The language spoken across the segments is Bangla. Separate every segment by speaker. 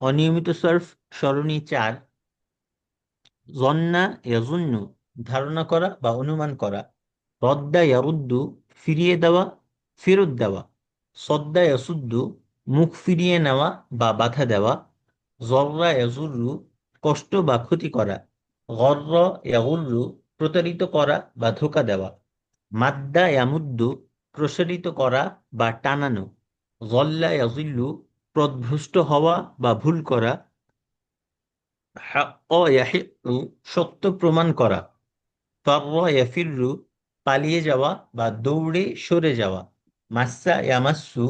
Speaker 1: অনিয়মিত সর্ফ সরণি চার, জন্না ইয়াজুন্নু, ধারণা করা বা অনুমান করা, রদ্দা ইয়ারুদ্দু, ফিরিয়ে দেওয়া, ফেরত দেওয়া, সদ্দা ইয়াসুদ্দু, মুখ ফিরিয়ে নেওয়া বা বাধা দেওয়া, জর্রা ইয়াজুরু কষ্ট বা ক্ষতি করা, গর্র ইয়াগুল্লু প্রতারিত করা বা ধোকা দেওয়া, মাদ্দা ইয়ামুদ্দু, প্রসারিত করা বা টানানো, জল্লা ইয়াজিল্লু প্রদভুষ্ট হওয়া বা ভুল করা সত্য প্রমাণ করা ফাররা পালিয়ে যাওয়া বা দৌড়ে সরে যাওয়া মাসা ইয়ামাসু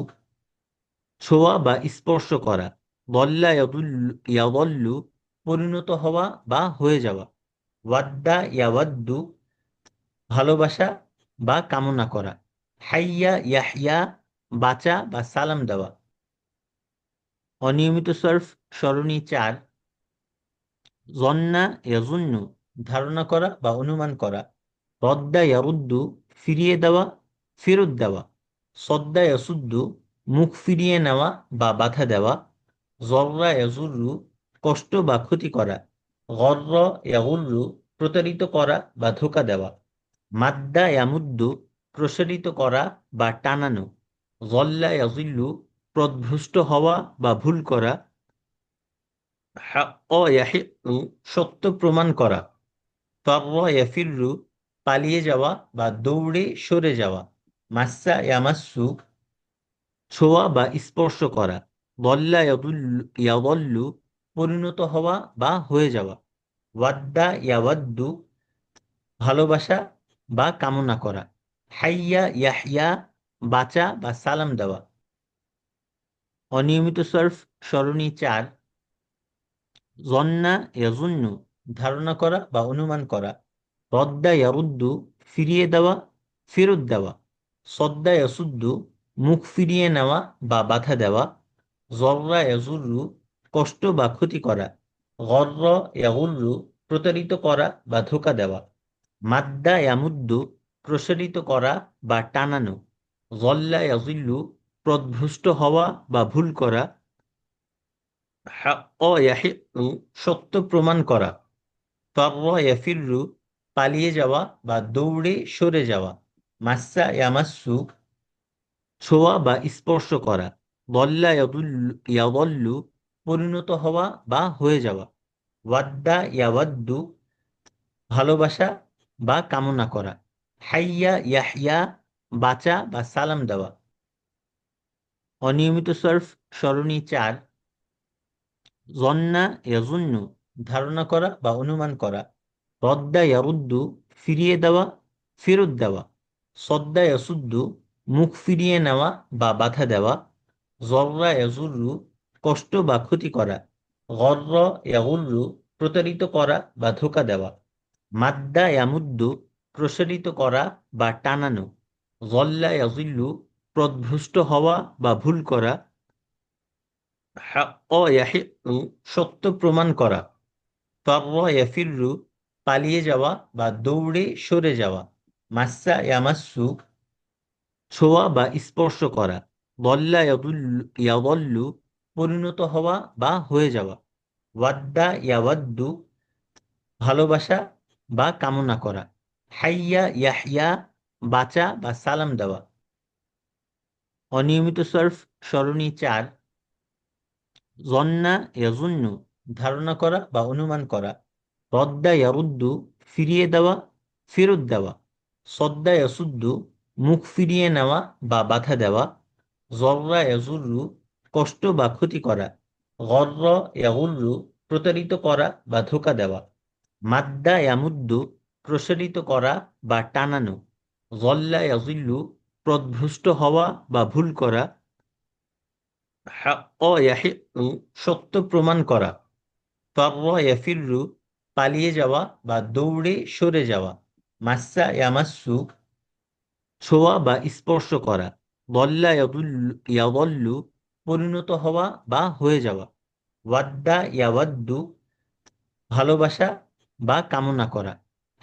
Speaker 1: ছোঁয়া বা স্পর্শ করা, বল্লা, ইয়াদল্লু পরিণত হওয়া বা হয়ে যাওয়া, ওয়াদ্দা, ইয়াওয়াদ্দু, ভালোবাসা বা কামনা করা, হাইয়া ইয়াহিয়া বাঁচা বা সালাম দেওয়া অনিয়মিত সর্ফ সরণি চার, জন্না ইয়াজুন্নু, ধারণা করা বা অনুমান করা, রদ্দা ইয়ারুদ্দু, ফিরিয়ে দেওয়া, ফেরত দেওয়া, সদ্দা ইয়াসুদ্দু, মুখ ফিরিয়ে নেওয়া বা বাধা দেওয়া, জর্রা ইয়াজুরু কষ্ট বা ক্ষতি করা, গর্র ইয়াগুল্লু প্রতারিত করা বা ধোকা দেওয়া, মাদ্দা ইয়ামুদ্দু, প্রসারিত করা বা টানানো, জল্লা ইয়াজিল্লু প্রদভুষ্ট হওয়া বা ভুল করা সত্য প্রমাণ করা ফাররা পালিয়ে যাওয়া বা দৌড়ে সরে যাওয়া মাসা ইয়ামাসু ছোঁয়া বা স্পর্শ করা, বল্লা, ইয়াদল্লু পরিণত হওয়া বা হয়ে যাওয়া, ওয়াদ্দা, ইয়াওয়াদ্দু, ভালোবাসা বা কামনা করা, হাইয়া ইয়াহিয়া বাঁচা বা সালাম দেওয়া অনিয়মিত সর্ফ সরণি চার, জন্না ইয়াজুন্নু ধারণা করা বা অনুমান করা, রদ্দা ইয়ারুদ্দু ফিরিয়ে দেওয়া, ফেরত দেওয়া, সদ্দা ইয়াসুদ্দু মুখ ফিরিয়ে নেওয়া বা বাধা দেওয়া, জর্রা ইয়াজুরু কষ্ট বা ক্ষতি করা, গর্র ইয়াগুল্লু প্রতারিত করা বা ধোকা দেওয়া, মাদ্দা ইয়ামুদ্দু প্রসারিত করা বা টানানো, জল্লা ইয়াজিল্লু প্রদভুষ্ট হওয়া বা ভুল করা সত্য প্রমাণ করা ফাররা পালিয়ে যাওয়া বা দৌড়ে সরে যাওয়া মাসা ইয়ামাসু ছোঁয়া বা স্পর্শ করা বল্লা ইয়াদল্লু পরিণত হওয়া বা হয়ে যাওয়া, ওয়াদ্দা ইয়াওয়াদ্দু, ভালোবাসা বা কামনা করা, হাইয়া ইয়াহিয়া বাঁচা বা সালাম দেওয়া। অনিয়মিত সর্ফ সরণি চার, জন্না ইয়াজুন্নু, ধারণা করা বা অনুমান করা, রদ্দা ইয়ারুদ্দু, ফিরিয়ে দেওয়া, ফেরত দেওয়া, সদ্দা ইয়াসুদ্দু, মুখ ফিরিয়ে নেওয়া বা বাধা দেওয়া, জর্রা ইয়াজুরু কষ্ট বা ক্ষতি করা, গর্র ইয়াগুল্লু প্রতারিত করা বা ধোকা দেওয়া, মাদ্দা ইয়ামুদ্দু, প্রসারিত করা বা টানানো, জল্লা ইয়াজিল্লু প্রদভুষ্ট হওয়া বা ভুল করা সত্য প্রমাণ করা ফাররা পালিয়ে যাওয়া বা দৌড়ে সরে যাওয়া মাসা ইয়ামাসু ছোঁয়া বা স্পর্শ করা, বল্লা, ইয়াদল্লু পরিণত হওয়া বা হয়ে যাওয়া, ওয়াদ্দা, ইয়াওয়াদ্দু, ভালোবাসা বা কামনা করা, হাইয়া ইয়াহিয়া বাঁচা বা সালাম দেওয়া অনিয়মিত সর্ফ সরণি চার, জন্না ইয়াজুন্নু, ধারণা করা বা অনুমান করা, রদ্দা ইয়ারুদ্দু, ফিরিয়ে দেওয়া, ফেরত দেওয়া, সদ্দা ইয়াসুদ্দু, মুখ ফিরিয়ে নেওয়া বা বাধা দেওয়া, জর্রা ইয়াজুরু কষ্ট বা ক্ষতি করা, গর্র ইয়াগুল্লু প্রতারিত করা বা ধোকা দেওয়া, মাদ্দা ইয়ামুদ্দু, প্রসারিত করা বা টানানো, জল্লা ইয়াজিল্লু প্রদভুষ্ট হওয়া বা ভুল করা সত্য প্রমাণ করা ফাররা পালিয়ে যাওয়া বা দৌড়ে সরে যাওয়া মাসা ইয়ামাসু ছোঁয়া বা স্পর্শ করা, বল্লা, ইয়াদল্লু পরিণত হওয়া বা হয়ে যাওয়া, ওয়াদ্দা, ইয়াওয়াদ্দু, ভালোবাসা বা কামনা করা,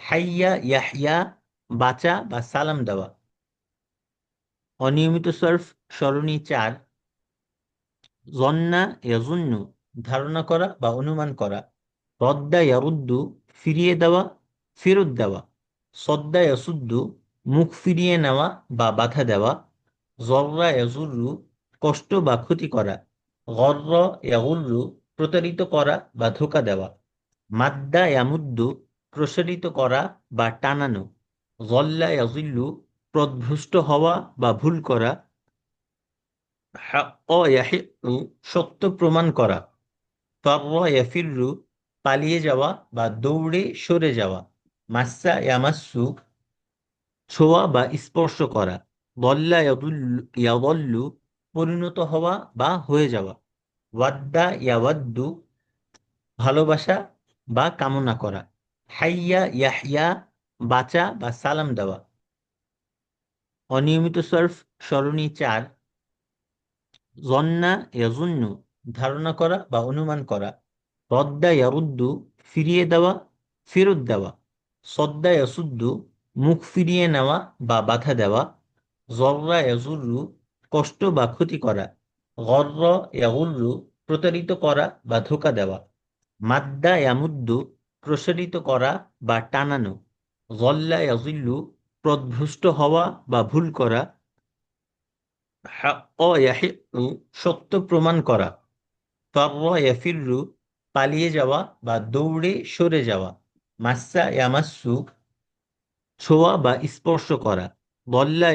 Speaker 1: হাইয়া ইয়াহিয়া বাঁচা বা সালাম দেওয়া অনিয়মিত সর্ফ সরণি চার, জন্না ইয়াজুন্নু, ধারণা করা বা অনুমান করা, রদ্দা ইয়ারুদ্দু, ফিরিয়ে দেওয়া, ফেরত দেওয়া, সদ্দা ইয়াসুদ্দু, মুখ ফিরিয়ে নেওয়া বা বাধা দেওয়া, জর্রা ইয়াজুরু কষ্ট বা ক্ষতি করা, গর্র ইয়াগুরু প্রতারিত করা বা ধোকা দেওয়া, মাদ্দা ইয়ামুদ্দু, প্রসারিত করা বা টানানো গল্লা ইয়াজিল্লু প্রদভ্রষ্ট হওয়া বা ভুল করা সত্য প্রমাণ করা ফাররা পালিয়ে যাওয়া বা দৌড়ে সরে যাওয়া, মাস্সা, ইয়ামাসসু, ছোঁয়া বা স্পর্শ করা ইয়াদুল্লু, ইয়াদল্লু, পরিণত হওয়া বা হয়ে যাওয়া, ওয়াদ্দা, ইয়াওয়াদ্দু, ভালোবাসা বা কামনা করা, হাইয়া, ইয়াহইয়া, বাঁচা বা সালাম দেওয়া অনিয়মিত সার্ফ সরণি চার, জন্না ইয়াজুন্নু, ধারণা করা বা অনুমান করা, রদ্দা ইয়ারুদ্দু, ফিরিয়ে দেওয়া, ফেরত দেওয়া, সদ্দা ইয়াসুদ্দু, মুখ ফিরিয়ে নেওয়া বা বাধা দেওয়া, জর্রা ইয়াজুরু কষ্ট বা ক্ষতি করা, গর্র ইয়াগুরু প্রতারিত করা বা ধোকা দেওয়া, মাদ্দা ইয়ামুদ্দু, প্রসারিত করা বা টানানো গল্লা ইয়াজিল্লু প্রদভ্রষ্ট হওয়া বা ভুল করা সত্য প্রমাণ করা ফাররা পালিয়ে যাওয়া বা দৌড়ে সরে যাওয়া, মাস্সা ইয়ামাসসু, ছোঁয়া বা স্পর্শ করা, বল্লা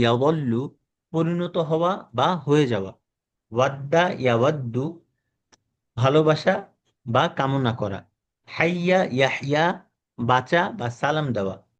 Speaker 1: ইয়াদল্লু, পরিণত হওয়া বা হয়ে যাওয়া, ওয়াদ্দা ইয়াওয়াদ্দু, ভালোবাসা বা কামনা করা, হাইয়া ইয়াহইয়া, বাঁচা বা সালাম দেওয়া